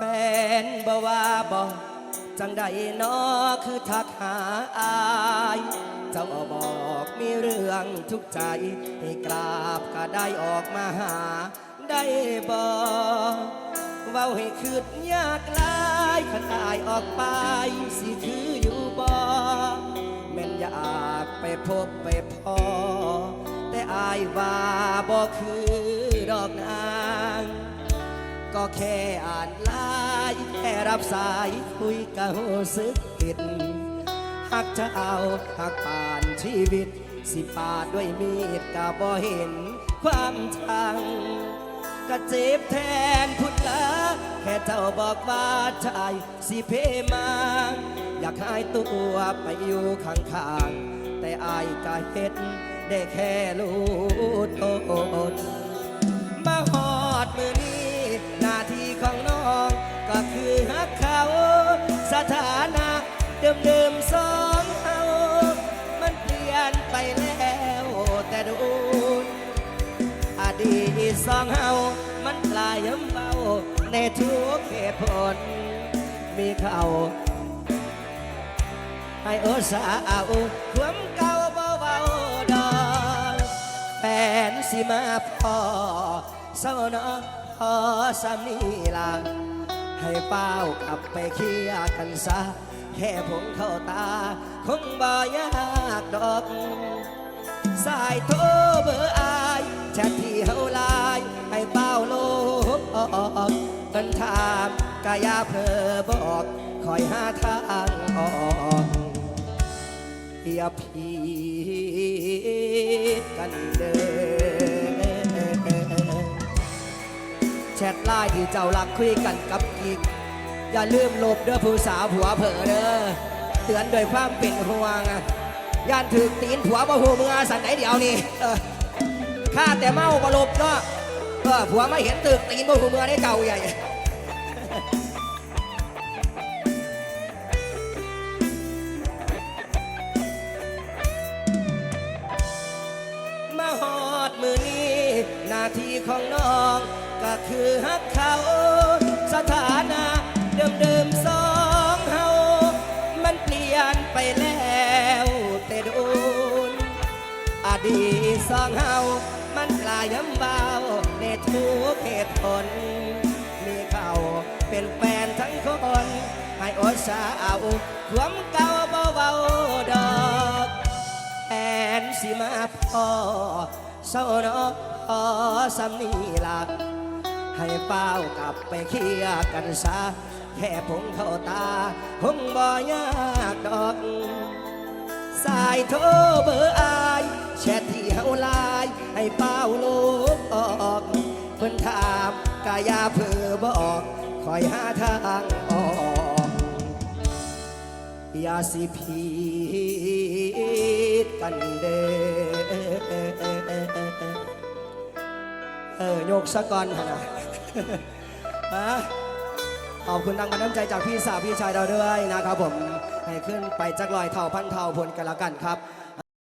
บ่ว่าบ่จังใดนอคือทักหาอายเจ้าบอกมีเรื่องทุกใจให้กราบก็ได้ออกมาหา ได้บ่เว้าให้คืดยากลายขันอายออกไป สิคืออยู่บ่แม่นอยากไปพบไปพอ แต่อายว่าบ่คือดอกนา ก็แค่อ่านไลน์แค่รับสายคุยก็รู้สึกผิดหักจะเอาหักผ่านชีวิต สิปาดด้วยมีดก็บ่เห็นความชังก็เจ็บแทนพุทธละแค่เจ้าบอกว่าชายสิเพมา อยากให้ตัวไปอยู่ข้างๆ แต่อายก็เห็นได้แค่รู้ตนมาหอดมือนี้ ก็คือฮักเขา สถานะเดิมๆสองเฮามันเปลี่ยนไปแล้วแต่ดูอดีตสองเฮามันปลายยำเบาในทุกเหตุผล มีเขาให้โอสาเอาความเก่าเบาๆดอกแฟนสิมาพอเศร้าเนอพอสามีลา ให้เป้ากลับไปเคลียร์กันซะ แค่ผมเข้าตา คงบ่ยากดอก สายโทรเบอร์อายแชทที่เฮาไลน์ให้เป้าลบออกเงินถามกายาเพอบอกคอยหาทางออกอย่าผิดกันเด้อ ชทไลน์ที่เจ้ารักคุยกันกับอีกอย่าลืมลบเด้อผู้สาวผัวเผลอเด้อเตือนโดวยความเป็นห่วงย่านถือตีนผัวบ่หูมือสันไหนเดียวนี่เออข้าแต่เมาบ่ลบเนาะเออผัวไม่เห็นตึกตีนบ่หูมือได้เก่าใหญ่าที่ของน้อง ก็คือฮักเขา สถานะเดิมๆสองเฮา มันเปลี่ยนไปแล้วแต่โดน อดีตสองเฮา มันกลายยำเบาในทุกเหตุผล มีเขาเป็นแฟนทั้งคน ให้อดสาเอาความเก่าเบาๆดอกแอนสิมาพอ เศร้าเนาะพอสำนีละให้เป้ากลับไปเคลียร์กันซะแค่ผมเข้าตาคงบ่ยากดอก สายโทรเบอร์อายแชทที่เฮาไลน์ให้เป้าลบออกเพิ่นถามกายาเพื่อบอกคอยหาทางออกอย่าสิผิดกันเด้อ เออโยกสะก่อนนนะฮะขอบคุณทางบันน้ำใจจากพี่สาวพี่ชายเราด้วยนะครับผมให้ขึ้นไปจักลอยเท่าพันเท่าพลกันละกันครับ